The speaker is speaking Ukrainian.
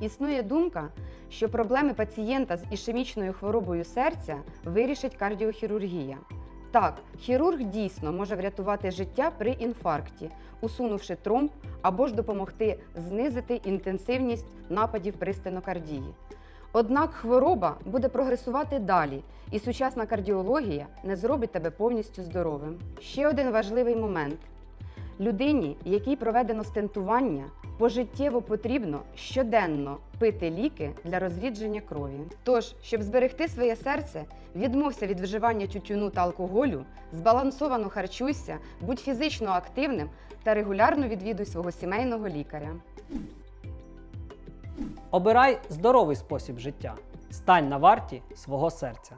Існує думка, що проблеми пацієнта з ішемічною хворобою серця вирішить кардіохірургія. Так, хірург дійсно може врятувати життя при інфаркті, усунувши тромб або ж допомогти знизити інтенсивність нападів при стенокардії. Однак хвороба буде прогресувати далі, і сучасна кардіологія не зробить тебе повністю здоровим. Ще один важливий момент: людині, якій проведено стентування, пожиттєво потрібно щоденно пити ліки для розрідження крові. Тож, щоб зберегти своє серце, відмовся від вживання тютюну та алкоголю, збалансовано харчуйся, будь фізично активним та регулярно відвідуй свого сімейного лікаря. Обирай здоровий спосіб життя. Стань на варті свого серця.